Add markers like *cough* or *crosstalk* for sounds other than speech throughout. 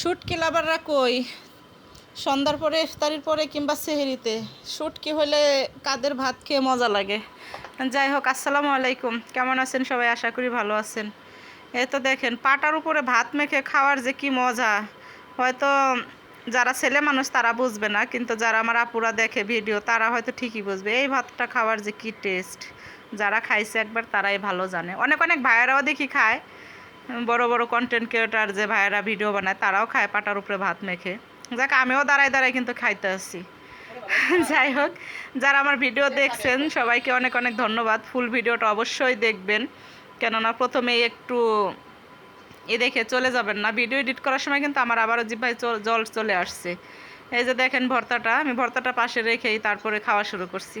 শুটকি লাভাররা কই? সন্ধ্যার পরে, ইফতারির পরে কিংবা সেহেরিতে। শুটকি হলে কাদের ভাত খেয়ে মজা লাগে? যাই হোক, আসসালামু আলাইকুম। কেমন আছেন সবাই? আশা করি ভালো আছেন। এ তো দেখেন, পাটার উপরে ভাত মেখে খাওয়ার যে কি মজা। হয়তো যারা ছেলে মানুষ তারা বুঝবে না, কিন্তু যারা আমার আপুরা দেখে ভিডিও, তারা হয়তো ঠিকই বুঝবে। এই ভাতটা খাওয়ার যে কি টেস্ট যারা খাইছে একবার তারাই ভালো জানে। অনেক অনেক ভাইয়েরাও দেখি খায়। বড় বড় কন্টেন্ট ক্রিয়েটার যে ভাইয়েরা ভিডিও বানায়, তারাও খায় পাটার উপরে ভাত মেখে। যাক, আমিও দাঁড়ায় দাঁড়ায় কিন্তু খাইতে আসছি। *laughs* যাই হোক, যারা আমার ভিডিও দেখছেন, সবাইকে অনেক অনেক ধন্যবাদ। ফুল ভিডিওটা অবশ্যই দেখবেন। কেননা প্রথমে একটু এ দেখে চলে যাবেন না। ভিডিও এডিট করার সময় কিন্তু আমার আবারও জিভায় জল চলে আসছে। এই যে দেখেন ভর্তাটা, আমি ভর্তাটা পাশে রেখেই তারপরে খাওয়া শুরু করছি।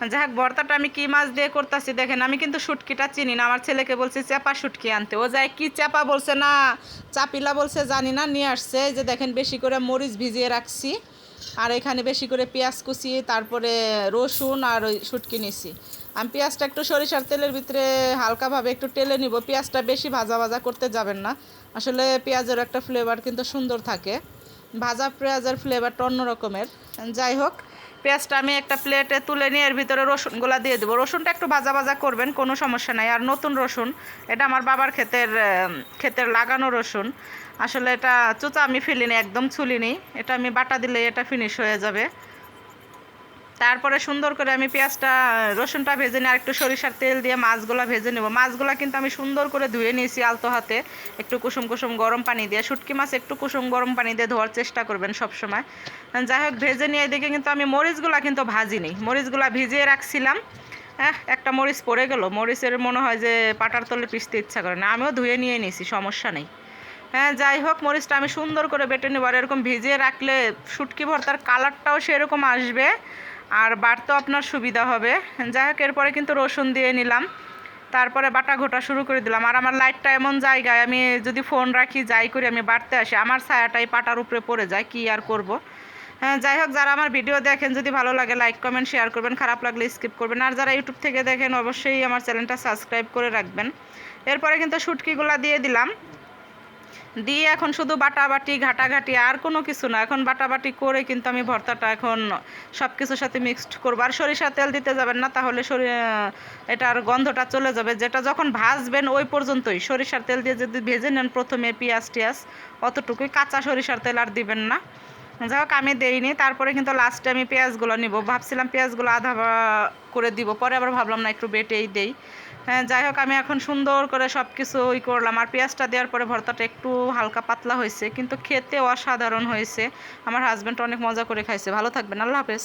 যাই হোক ভর্তাটা আমি কি মাছ দিয়ে করতেছি দেখেন, আমি কিন্তু শুটকিটা চিনি না, আমার ছেলেকে বলছি চাপা শুটকি আনতে। ও যায়, কি চাপা বলছে, না, চাপিলা বলছে, জানি না, নিয়ে আসছে যে দেখেন বেশি করে মরিচ ভিজিয়ে রাখছি, আর এখানে বেশি করে পেঁয়াজ কুচি, তারপরে রসুন আর ওই শুটকি নিছি। আমি পেঁয়াজটা একটু সরিষার তেলের ভিতরে হালকাভাবে একটু টেলে নিব, পেঁয়াজটা বেশি ভাজা ভাজা করতে যাবেন না। আসলে পেঁয়াজের একটা ফ্লেভার কিন্তু সুন্দর থাকে, ভাজা পেঁয়াজের ফ্লেভারটা অন্য রকমের। যাই হোক পেঁয়াজটা আমি একটা প্লেটে তুলে নিয়ে এর ভিতরে রসুনগুলা দিয়ে দেবো। রসুনটা একটু ভাজা ভাজা করবেন, কোনো সমস্যা নাই। আর নতুন রসুন, এটা আমার বাবার ক্ষেতের ক্ষেতের লাগানো রসুন। আসলে এটা চুচা আমি ফেলিনি, একদম ছুলিনি। এটা আমি বাটা দিলে এটা ফিনিশ হয়ে যাবে। তারপরে সুন্দর করে আমি পেঁয়াজটা, রসুনটা ভেজে নিয়ে আর একটু সরিষার তেল দিয়ে মাছগুলো ভেজে নেব। মাছগুলো কিন্তু আমি সুন্দর করে ধুয়ে নিয়েছি আলতো হাতে। একটু কুসুম কুসুম গরম পানি দিয়ে। শুটকি মাছ একটু কুসুম গরম পানি দিয়ে ধোয়ার চেষ্টা করবেন সবসময়। যাই হোক, ভেজে নিয়ে এদিকে কিন্তু আমি মরিচগুলো কিন্তু ভাজিনি। মরিচগুলা ভিজিয়ে রাখছিলাম। হ্যাঁ একটা মরিচ পড়ে গেল। মরিচের মনে হয় যে পাটার তলে পিষতে ইচ্ছা করে না। আমিও ধুয়ে নিয়ে নিয়েছি, সমস্যা নেই। হ্যাঁ যাই হোক, মরিচটা আমি সুন্দর করে বেটে নেব। আর এরকম ভিজিয়ে রাখলে শুটকি ভর্তার কালারটাও সেরকম আসবে। আর বাড়তেও আপনার সুবিধা হবে। যাই হোক, এরপরে কিন্তু রসুন দিয়ে নিলাম। তারপরে বাটা ঘোটা শুরু করে দিলাম। আর আমার লাইটটা এমন জায়গায়, আমি যদি ফোন রাখি, যাই করি, আমি বাড়তে আসি। আমার ছায়াটাই পাটার উপরে পড়ে যায়, কি আর করব? হ্যাঁ যাই হোক, যারা আমার ভিডিও দেখেন, যদি ভালো লাগে লাইক কমেন্ট শেয়ার করবেন। খারাপ লাগলে স্কিপ করবেন। আর যারা ইউটিউব থেকে দেখেন, অবশ্যই আমার চ্যানেলটা সাবস্ক্রাইব করে রাখবেন। এরপরে কিন্তু শুটকিগুলা দিয়ে দিলাম। দিয়ে এখন শুধু বাটাবাটি, ঘাটাঘাটি আর কোনো কিছু না। এখন বাটাবাটি করে কিন্তু আমি ভর্তাটা এখন সব কিছুর সাথে মিক্সড করব। আর সরিষা তেল দিতে যাবেন না, তাহলে এটার গন্ধটা চলে যাবে। যেটা যখন ভাজবেন ওই পর্যন্তই। সরিষার তেল দিয়ে যদি ভেজে নেন প্রথমে পেঁয়াজ টিয়াজ, অতটুকুই। কাঁচা সরিষার তেল আর দিবেন না। যাই হোক, আমি দেইনি তারপরে কিন্তু লাস্টে আমি পেঁয়াজগুলো নিব। ভাবছিলাম পেঁয়াজগুলো আধা করে দিব, পরে আবার ভাবলাম না, একটু বেটেই দেই। হ্যাঁ যাই হোক, আমি এখন সুন্দর করে সব কিছু ওই করলাম। আর পেঁয়াজটা দেওয়ার পরে ভর্তাটা একটু হালকা পাতলা হয়েছে, কিন্তু খেতে অসাধারণ হয়েছে। আমার হাজব্যান্ড অনেক মজা করে খাইছে। ভালো থাকবেন, আল্লাহ হাফেজ।